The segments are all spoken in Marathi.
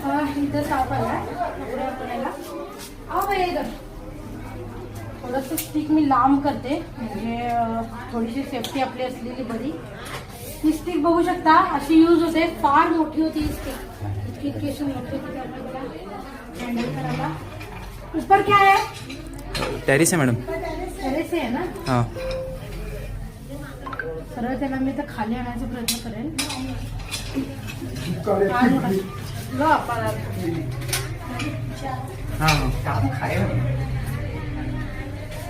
इथं साप आला पुढे आपण याला अहो बाई इथं. थोडंसं स्टिक मी लांब करते. म्हणजे थोडीशी सेफ्टी आपली असलेली बरी. ही स्टिक बघू शकता अशी यूज होते. फार मोठी होती ही स्टिक इतकी इतकी अशी मोठी होती हँडल करायला. ऊपर क्या है? टॅरिस आहे मॅडम अरे से आहे ना? हां. सरळ त्याला मी तर खाली आणायचा प्रयत्न करेन. हां काम खाय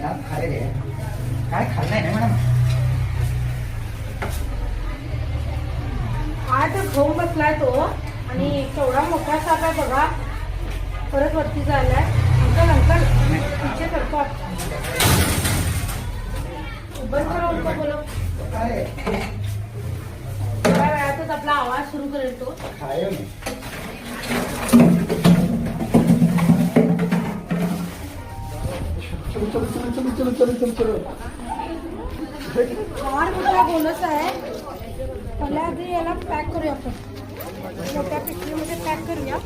काम खाय रे. काय खाल्लंय ना मॅडम? आठ खाऊन बसलाय तो आणि केवढा मोठा साप आहे बघा. परत वरती जायलाय. अंकल अंकल पिछे करतो उभं करा बोलो. काय वेळातच आपला आवाज सुरू करेल तो. खाय चलो चलो चलो चलो आहे? मला आधी याला पॅक करूया आपण. मोठ्या पॅक करूया.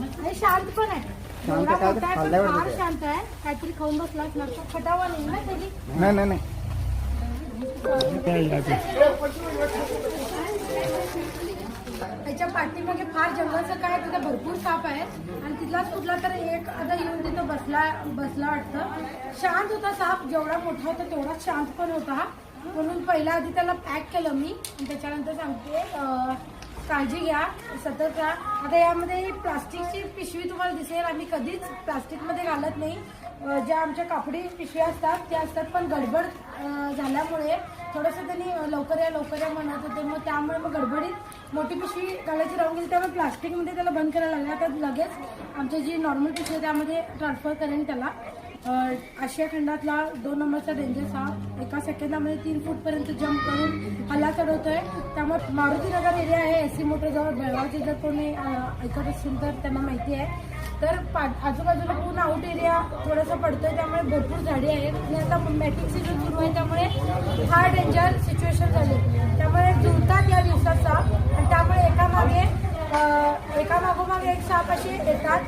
आणि शांत पण आहे. एवढा फार शांत आहे. काहीतरी खाऊन बसला असणार तर फटावा ना तरी नाही नाही नाही. त्याच्या पाठीमागे फार जंगलचं काय तिथं भरपूर साप आहेत आणि तिथलाच कुठला तर एक आता येऊन तिथं बसला बसला वाटतं. शांत होता साप जेवढा मोठा होता तेवढाच शांत पण होता म्हणून पहिला आधी त्याला पॅक केलं मी. आणि त्याच्यानंतर सांगते काळजी घ्या सतत राहा. आता यामध्ये प्लास्टिकची पिशवी तुम्हाला दिसेल. आम्ही कधीच प्लास्टिकमध्ये घालत नाही. ज्या आमच्या कापडी पिशव्या असतात त्या असतात पण गडबड झाल्यामुळे थोडंसं त्यांनी लवकर या लवकर या म्हणत होते. मग त्यामुळे मग गडबडीत मोठी पिशवी काढायची राहून गेली त्यामुळे प्लास्टिकमध्ये त्याला बंद करायला लागला. तर लगेच आमची जी नॉर्मल पिशवी आहे त्यामध्ये ट्रान्सफर करेन त्याला. आशिया खंडातला दोन नंबरचा डेंजर हा एका सेकंदामध्ये तीन फूटपर्यंत जम्प करून हल्ला चढवतोय. त्यामुळे मारुती नगर एरिया आहे एस सी मोटरजवळ बेळगावचे जर कोणी ऐकत असतील तर त्यांना माहिती आहे. तर पा- आजूबाजूला पूर्ण आउट एरिया थोडासा पडतोय त्यामुळे भरपूर झाडी आहेत. आणि आता मॅटिंग सीझन सुरू आहे त्यामुळे फार डेंजर सिच्युएशन झाली. त्यामुळे जुळतात या दिवसाचा. साप आणि त्यामुळे एका मागे एका मागोमाग एक साप असे येतात.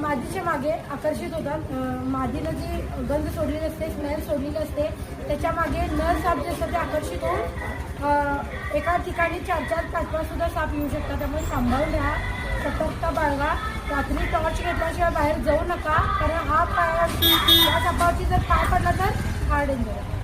मादीच्या मागे आकर्षित होतात. मादीनं जी गंध सोडलेली असते स्मेल सोडलेली असते त्याच्यामागे नर साप जे असतात ते आकर्षित होऊन एका ठिकाणी चार चार पाच पाच सुद्धा साप येऊ शकतात. त्यामुळे सांभाळून राहा सतर्कता बाळगा. रात्री टॉर्च घेतल्याशिवाय बाहेर जाऊ नका कारण हा पाय या सापावरती जर पाय पडला तर फार डेंजर आहे.